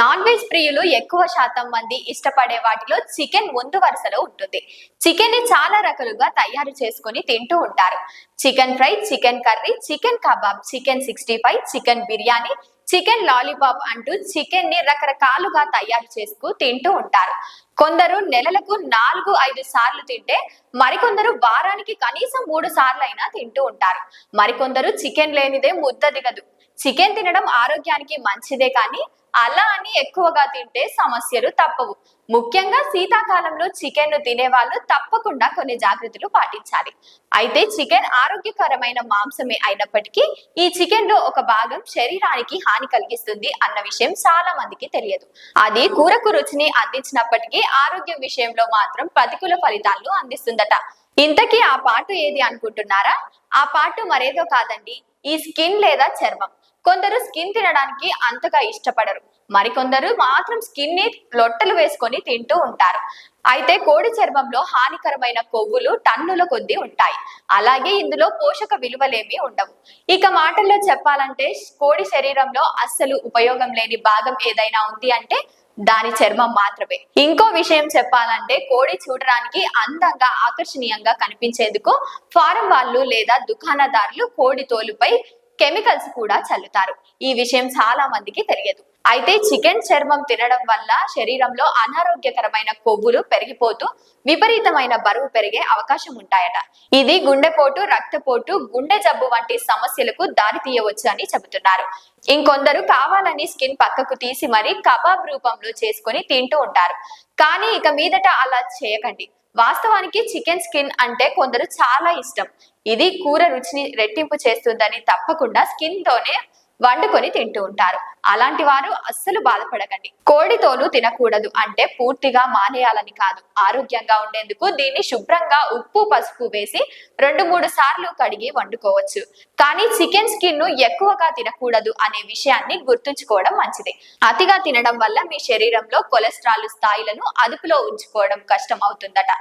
Non veg ప్రియులు ఎక్కువ శాతం మంది ఇష్టపడే వాటిలో చికెన్ ముందు వరుసలో ఉంటుంది. చికెన్ని చాలా రకాలుగా తయారు చేసుకొని తింటూ ఉంటారు. Chicken fry chicken curry chicken kebab chicken sixty five chicken biryani chicken lollipop అంటూ చికెన్ని రకరకాలుగా తయారు చేసుకు తింటూ ఉంటారు. కొందరు నెలలకు నాలుగు ఐదు సార్లు తింటే మరికొందరు వారానికి కనీసం మూడు సార్లు అయినా తింటూ ఉంటారు. మరికొందరు చికెన్ లేనిదే ముద్ద దిగదు. చికెన్ తినడం ఆరోగ్యానికి మంచిదే కానీ అలా అని ఎక్కువగా తింటే సమస్యలు తప్పవు. ముఖ్యంగా శీతాకాలంలో చికెన్ను తినే వాళ్ళు తప్పకుండా కొన్ని జాగ్రత్తలు పాటించాలి. అయితే చికెన్ ఆరోగ్యకరమైన మాంసమే అయినప్పటికీ ఈ చికెన్లో ఒక భాగం శరీరానికి హాని కలిగిస్తుంది అన్న విషయం చాలా మందికి తెలియదు. అది కూరకు రుచిని అందించినప్పటికీ ఆరోగ్యం విషయంలో మాత్రం ప్రతికూల ఫలితాలను అందిస్తుందట. ఇంతకీ ఆ పాటు ఏది అనుకుంటున్నారా? ఆ పాటు మరేదో కాదండి. ఈ స్కిన్ లేదా చర్మం. కొందరు స్కిన్ తినడానికి అంతగా ఇష్టపడరు. మరికొందరు మాత్రం స్కిన్ని లొట్టలు వేసుకొని తింటూ ఉంటారు. అయితే కోడి చర్మంలో హానికరమైన కొవ్వులు టన్నుల కొద్దీ ఉంటాయి. అలాగే ఇందులో పోషక విలువలేమీ ఉండవు. ఇక మాటల్లో చెప్పాలంటే కోడి శరీరంలో అస్సలు ఉపయోగం లేని భాగం ఏదైనా ఉంది అంటే దాని చర్మం మాత్రమే. ఇంకో విషయం చెప్పాలంటే కోడి చూడడానికి అందంగా ఆకర్షణీయంగా కనిపించేందుకు ఫారం వాళ్ళు లేదా దుకాణదారులు కోడి తోలుపై కెమికల్స్ కూడా చల్లుతారు. ఈ విషయం చాలా మందికి తెలియదు. అయితే చికెన్ చర్మం తినడం వల్ల శరీరంలో అనారోగ్యకరమైన కొవ్వులు పెరిగిపోతూ విపరీతమైన బరువు పెరిగే అవకాశం ఉంటాయట. ఇది గుండెపోటు రక్తపోటు గుండె జబ్బు వంటి సమస్యలకు దారి తీయవచ్చు అని చెబుతున్నారు. ఇంకొందరు కావాలని స్కిన్ పక్కకు తీసి మరీ కబాబ్ రూపంలో చేసుకొని తింటూ ఉంటారు. కానీ ఇక మీదట అలా చేయకండి. వాస్తవానికి చికెన్ స్కిన్ అంటే కొందరు చాలా ఇష్టం. ఇది కూర రుచిని రెట్టింపు చేస్తుందని తప్పకుండా స్కిన్ తోనే వండుకొని తింటూ ఉంటారు. అలాంటి వారు అస్సలు బాధపడకండి. కోడితోలు తినకూడదు అంటే పూర్తిగా మానేయాలని కాదు. ఆరోగ్యంగా ఉండేందుకు దీన్ని శుభ్రంగా ఉప్పు పసుపు వేసి రెండు మూడు సార్లు కడిగి వండుకోవచ్చు. కానీ చికెన్ స్కిన్ను ఎక్కువగా తినకూడదు అనే విషయాన్ని గుర్తుంచుకోవడం మంచిది. అతిగా తినడం వల్ల మీ శరీరంలో కొలెస్ట్రాల్ స్థాయిలను అదుపులో ఉంచుకోవడం కష్టం అవుతుందట